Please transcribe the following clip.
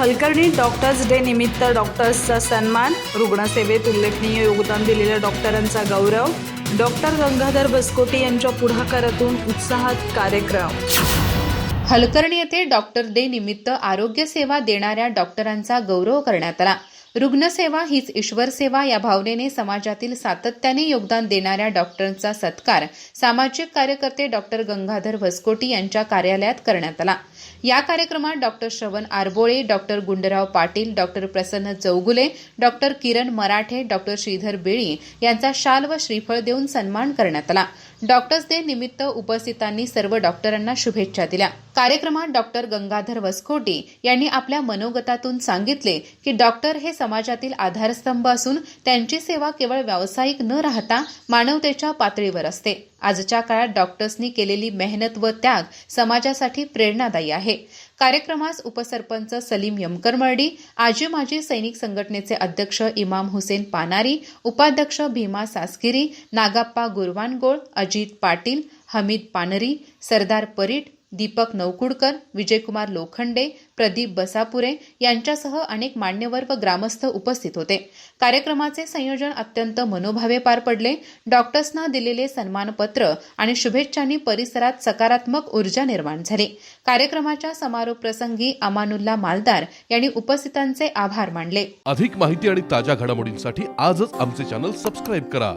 Halkarni doctors day निमित्त डॉक्टर्सचा सन्मान रुग्णसेवेत उल्लेखनीय योगदान दिलेल्या डॉक्टरांचा गौरव डॉक्टर गंगाधर बसकोटी यांच्या पुढाकारातून उत्साहात कार्यक्रम. हलकर्णी येथे डॉक्टर डे निमित्त आरोग्य सेवा देणाऱ्या डॉक्टरांचा गौरव करण्यात आला. रुग्णसेवा हीच ईश्वर सेवा या भावनेने समाजातील सातत्याने योगदान देणाऱ्या डॉक्टरांचा सत्कार सामाजिक कार्यकर्ते डॉक्टर गंगाधर भसकोटी यांच्या कार्यालयात करण्यात आला. या कार्यक्रमात doctor Shravan Arbole doctor Gundrao Patil doctor Prasanna Chougule doctor Kiran Marathe doctor Shridhar Beli यांचा शाल व श्रीफळ देऊन सन्मान करण्यात आला. डॉक्टर्स डे निमित्त उपस्थितांनी सर्व डॉक्टरांना शुभेच्छा दिल्या. कार्यक्रमात डॉक्टर गंगाधर वसकोटी यांनी आपल्या मनोगतातून सांगितले की डॉक्टर हे समाजातील आधारस्तंभ असून त्यांची सेवा केवळ व्यावसायिक न राहता मानवतेच्या पातळीवर असते. आजच्या काळात डॉक्टर्सनी केलेली मेहनत व त्याग समाजासाठी प्रेरणादायी आहे. कार्यक्रमास उपसरपंच सलीम यमकरमर्डी आजी माजी सैनिक संघटनेचे अध्यक्ष इमाम हुसेन पानारी उपाध्यक्ष भीमा सासगिरी नागाप्पा गुरवानगोळ अजित पाटील हमीद पानरी सरदार परीट दीपक नवकुडकर विजयकुमार लोखंडे प्रदीप बसापुरे यांच्यासह अनेक मान्यवर व ग्रामस्थ उपस्थित होते. कार्यक्रमाचे संयोजन अत्यंत मनोभावे पार पडले. डॉक्टर्सना दिलेले सन्मानपत्र आणि शुभेच्छांनी परिसरात सकारात्मक ऊर्जा निर्माण झाली. कार्यक्रमाच्या समारोप प्रसंगी अमानुल्ला मालदार यांनी उपस्थितांचे आभार मानले. अधिक माहिती आणि ताज्या घडामोडींसाठी आजच आमचे चॅनल सबस्क्राईब करा.